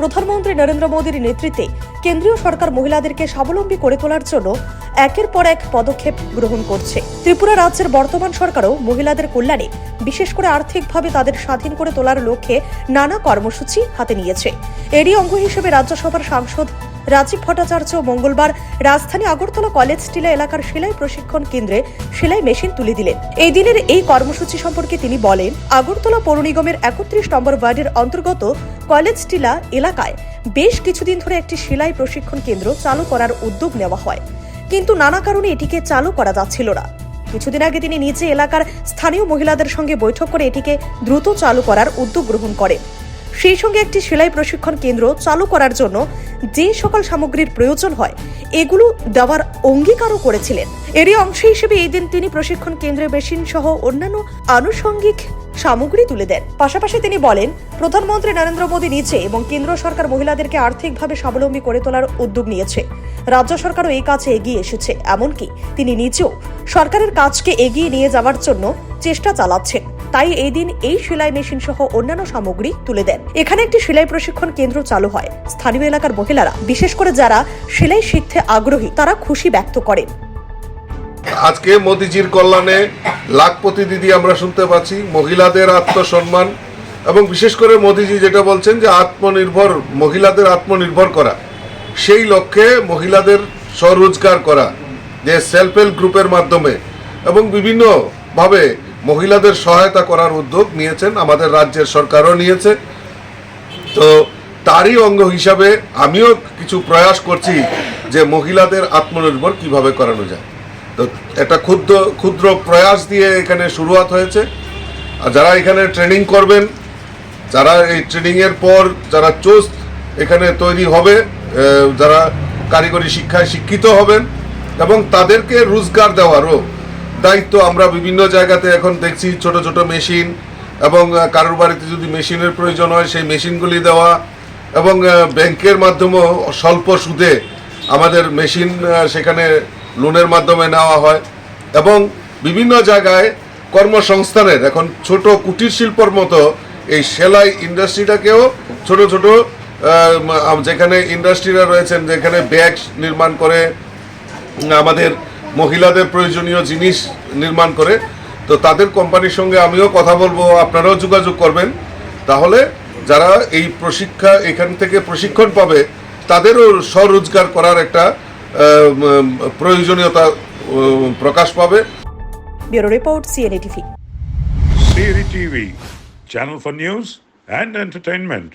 প্রধানমন্ত্রী নরেন্দ্র মোদীর নেতৃত্বে কেন্দ্রীয় সরকার মহিলাদেরকে স্বাবলম্বী করে তোলার জন্য একের পর এক পদক্ষেপ গ্রহণ করছে। ত্রিপুরা রাজ্যের বর্তমান সরকারও মহিলাদের কল্যাণে বিশেষ করে আর্থিকভাবে তাদের স্বাধীন করে তোলার লক্ষ্যে নানা কর্মসূচি হাতে নিয়েছে। এরই অঙ্গ হিসেবে রাজ্যসভার সাংসদ রাজীব ভট্টাচার্য মঙ্গলবার রাজধানী আগরতলা কলেজ টিলা এলাকার সেলাই প্রশিক্ষণ কেন্দ্রে সেলাই মেশিন তুলে দিলেন। এই দিনের এই কর্মসূচি সম্পর্কে তিনি বলেন, আগরতলা পৌর নিগমের একত্রিশ নম্বর ওয়ার্ডের অন্তর্গত কলেজ টিলা এলাকায় বেশ কিছুদিন ধরে একটি সেলাই প্রশিক্ষণ কেন্দ্র চালু করার উদ্যোগ নেওয়া হয়। কিন্তু নানা কারণে এটিকে চালু করা যাচ্ছিল না। কিছুদিন আগে তিনি নিজে এলাকার স্থানীয় মহিলাদের সঙ্গে বৈঠক করে এটিকে দ্রুত চালু করার উদ্যোগ গ্রহণ করেন। সেই সঙ্গে একটি সেলাই প্রশিক্ষণ কেন্দ্র চালু করার জন্য যে সকল সামগ্রীর প্রয়োজন হয়, এগুলো দেওয়ার অঙ্গীকারও করেছিলেন। এরই অংশ হিসেবে এই দিন তিনি প্রশিক্ষণ কেন্দ্রে মেশিন সহ অন্যান্য আনুষঙ্গিক সামগ্রী তুলে দেন। পাশাপাশি তিনি বলেন, প্রধানমন্ত্রী নরেন্দ্র মোদী নিচে এবং কেন্দ্র সরকার মহিলাদেরকে আর্থিকভাবে স্বাবলম্বী করে তোলার উদ্যোগ নিয়েছে। রাজ্য সরকারও এই কাজে এগিয়ে এসেছে, এমনকি তিনি নিজেও সরকারের কাজকে এগিয়ে নিয়ে যাওয়ার জন্য চেষ্টা চালাচ্ছেন। তাই এই দিন এই সেলাই মেশিন সহ অন্যান্য সামগ্রী তুলে দেন। এখানে একটি সেলাই প্রশিক্ষণ কেন্দ্র চালু হয়। স্থানীয় এলাকার মহিলারা, বিশেষ করে যারা সেলাই শিখতে আগ্রহী, তারা খুশি ব্যক্ত করেন। আজকে মোদিজির কল্যাণে লাখপতি দিদি আমরা শুনতে পাচ্ছি। মহিলাদের আত্মসম্মান এবং বিশেষ করে মোদিজি যেটা বলছেন যে আত্মনির্ভর, মহিলাদের আত্মনির্ভর করা। সেই লক্ষ্যে মহিলাদের স্বরোজগার করা, যে সেলফ হেল্প গ্রুপের মাধ্যমে এবং বিভিন্নভাবে মহিলাদের সহায়তা করার উদ্যোগ নিয়েছেন আমাদের রাজ্যের সরকারও নিয়েছে। তো তারই অঙ্গ হিসাবে আমিও কিছু প্রয়াস করছি যে মহিলাদের আত্মনির্ভর কীভাবে করানো যায়। তো একটা ক্ষুদ্র ক্ষুদ্র প্রয়াস দিয়ে এখানে শুরুয়াত হয়েছে। আর যারা এখানে ট্রেনিং করবেন, যারা এই ট্রেনিংয়ের পর যারা চোস এখানে তৈরি হবে যারা কারিগরি শিক্ষায় শিক্ষিত হবেন এবং তাদেরকে রোজগার দেওয়ারও দায়িত্ব আমরা বিভিন্ন জায়গাতে এখন দেখছি ছোট ছোট মেশিন এবং কারোর বাড়িতে যদি মেশিনের প্রয়োজন হয়, সেই মেশিনগুলি দেওয়া এবং ব্যাংকের মাধ্যমেও স্বল্প সুদে আমাদের মেশিন সেখানে লোনের মাধ্যমে নেওয়া হয় এবং বিভিন্ন জায়গায় কর্মসংস্থানের এখন ছোট কুটির শিল্পর মতো এই সেলাই ইন্ডাস্ট্রিটাকেও ছোট ছোট যেখানে ইন্ডাস্ট্রিরা রয়েছেন, যেখানে ব্যাগ নির্মাণ করে আমাদের মহিলাদের প্রয়োজনীয় জিনিস নির্মাণ করে তো তাদের কোম্পানির সঙ্গে আমিও কথা বলব আপনারাও যোগাযোগ করবেন। তাহলে যারা এই প্রশিক্ষা এখান থেকে প্রশিক্ষণ পাবে তাদেরও স্বরোজগার করার একটা প্রয়োজনীয়তা প্রকাশ পাবে। Bureau report CNA TV. channel for news and entertainment.